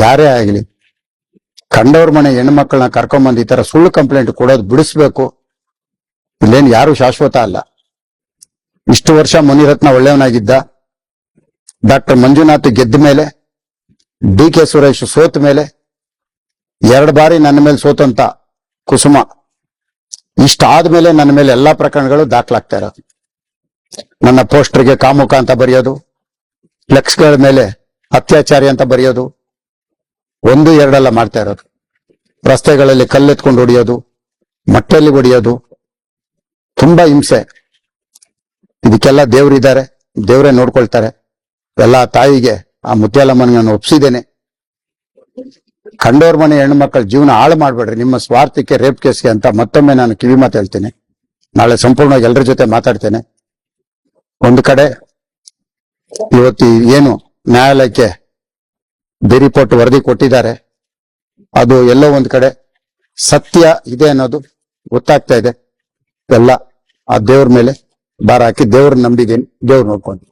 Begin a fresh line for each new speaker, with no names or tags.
ಯಾರೇ ಆಗಲಿ, ಕಂಡವ್ರ ಮನೆ ಹೆಣ್ಮಕ್ಳನ್ನ ಕರ್ಕೊಂಬಂದು ಈ ತರ ಸುಳ್ಳು ಕಂಪ್ಲೇಂಟ್ ಕೊಡೋದು ಬಿಡಿಸ್ಬೇಕು. ಇಲ್ಲೇನು ಯಾರು ಶಾಶ್ವತ ಅಲ್ಲ. ಇಷ್ಟು ವರ್ಷ ಮುನಿರತ್ನ ಒಳ್ಳೆಯವನಾಗಿದ್ದ, ಡಾಕ್ಟರ್ ಮಂಜುನಾಥ್ ಗೆದ್ದ ಮೇಲೆ ಡಿ ಕೆ ಸುರೇಶ್ ಸೋತ ಮೇಲೆ, ಎರಡು ಬಾರಿ ನನ್ನ ಮೇಲೆ ಸೋತಂತ ಕುಸುಮ. ಇಷ್ಟಾದ್ಮೇಲೆ ನನ್ನ ಮೇಲೆ ಎಲ್ಲಾ ಪ್ರಕರಣಗಳು ದಾಖಲಾಗ್ತಾ ಇರೋದು. ನನ್ನ ಪೋಸ್ಟರ್ಗೆ ಕಾಮುಖ ಅಂತ ಬರೆಯೋದು, ಫ್ಲೆಕ್ಸ್ಗಳ ಮೇಲೆ ಅತ್ಯಾಚಾರಿ ಅಂತ ಬರೆಯೋದು ಒಂದು, ಎರಡೆಲ್ಲ ಮಾಡ್ತಾ ಇರೋದು. ರಸ್ತೆಗಳಲ್ಲಿ ಕಲ್ಲೆತ್ಕೊಂಡು ಹೊಡಿಯೋದು ಮಟ್ಟೆಯಲ್ಲಿ ಹೊಡಿಯೋದು, ತುಂಬಾ ಹಿಂಸೆ. ಇದಕ್ಕೆಲ್ಲ ದೇವ್ರಿದ್ದಾರೆ ದೇವರೇ ನೋಡ್ಕೊಳ್ತಾರೆ. ಎಲ್ಲ ತಾಯಿಗೆ, ಆ ಮುತ್ಯಾಲಮ್ಮನಿಗೆ ನಾನು ಒಪ್ಸಿದ್ದೇನೆ. ಕಂಡೋರ್ ಮನೆ ಹೆಣ್ಮಕ್ಳ ಜೀವನ ಹಾಳು ಮಾಡ್ಬೇಡ್ರಿ, ನಿಮ್ಮ ಸ್ವಾರ್ಥಕ್ಕೆ ರೇಪ್ ಕೇಸ್ಗೆ ಅಂತ ಮತ್ತೊಮ್ಮೆ ನಾನು ಕಿವಿ ಮಾತು ಹೇಳ್ತೇನೆ. ನಾಳೆ ಸಂಪೂರ್ಣವಾಗಿ ಎಲ್ಲರ ಜೊತೆ ಮಾತಾಡ್ತೇನೆ. ಒಂದು ಕಡೆ, ಇವತ್ತು ಏನು ನ್ಯಾಯಾಲಯಕ್ಕೆ ಬಿ ರಿಪೋರ್ಟ್ ವರದಿ ಕೊಟ್ಟಿದ್ದಾರೆ. ಅದು ಎಲ್ಲೋ ಒಂದ್ ಕಡೆ ಸತ್ಯ ಇದೆ ಅನ್ನೋದು ಗೊತ್ತಾಗ್ತಾ ಇದೆ. ಎಲ್ಲ ಆ ದೇವ್ರ ಮೇಲೆ ಭಾರ ಹಾಕಿ ದೇವ್ರ ನಂಬಿದ್ದೀನಿ ದೇವ್ರು ನೋಡ್ಕೊಂಡು.